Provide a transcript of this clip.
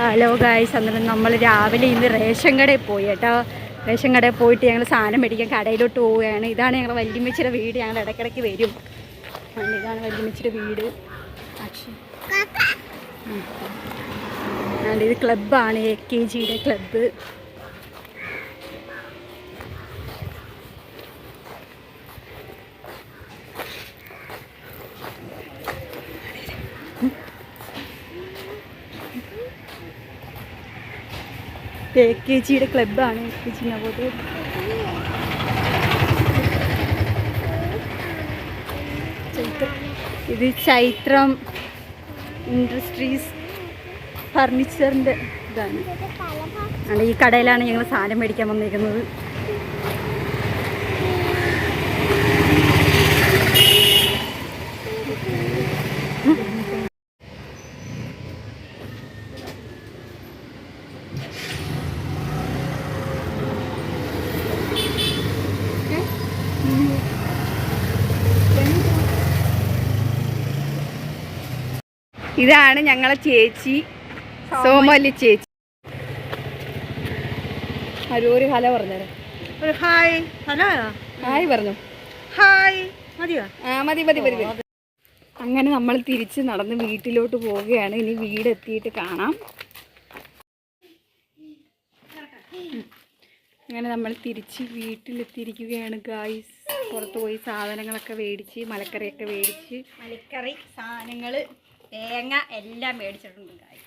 Hello guys അന്നേരം നമ്മൾ രാവിലെ ഇന്ന് റേഷൻ കടയിൽ പോയി കേട്ടോ. റേഷൻ കടയിൽ പോയിട്ട് ഞങ്ങൾ സാധനം മേടിക്കാൻ കടയിലോട്ട് പോവുകയാണ്. ഇതാണ് ഞങ്ങൾ വല്യമ്മച്ചിയുടെ വീട്. ഞങ്ങൾ ഇടയ്ക്കിടയ്ക്ക് വരും. ഇതാണ് വല്യമ്മച്ചിയുടെ വീട്. അക്ഷയ. ഇത് ക്ലബ്ബാണ്. എ കെ ജിയുടെ ക്ലബ്ബ്. എ കെ ജിയുടെ ക്ലബ്ബാണ് എ കെ ജി നവോദയ ഇത് ചൈത്രം ഇൻഡസ്ട്രീസ് ഫർണിച്ചറിന്റെ ഇതാണ്. അല്ല ഈ കടയിലാണ് ഞങ്ങൾ സാധനം മേടിക്കാൻ വന്നിരിക്കുന്നത്. ഇതാണ് ഞങ്ങളെ ചേച്ചി. സോമല്ലി ചേച്ചി. അരൂര് ഹല പറഞ്ഞു ഒരു ഹായ്. ഹലോ. ഹായ് പറഞ്ഞു. ഹായ്. മതിയോ? ആ മതി മതി മതി. അങ്ങനെ നമ്മൾ തിരിച്ച് നടന്ന് വീട്ടിലോട്ട് പോവുകയാണ്. ഇനി വീട് എത്തിയിട്ട് കാണാം. അങ്ങനെ നമ്മൾ തിരിച്ച് വീട്ടിലെത്തിയിരിക്കുകയാണ് ഗായ്സ് പുറത്ത് പോയി സാധനങ്ങളൊക്കെ മേടിച്ച് മലക്കറിയൊക്കെ മേടിച്ച്. മലക്കറി സാധനങ്ങൾ തേങ്ങ എല്ലാം മേടിച്ചിട്ടുണ്ട് കായ്